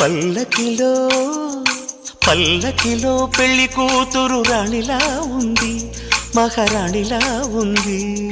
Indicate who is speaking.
Speaker 1: పల్లకిలో పల్లకిలో పెళ్ళి కూతురు రాణిలా ఉంది మహారాణిలా ఉంది.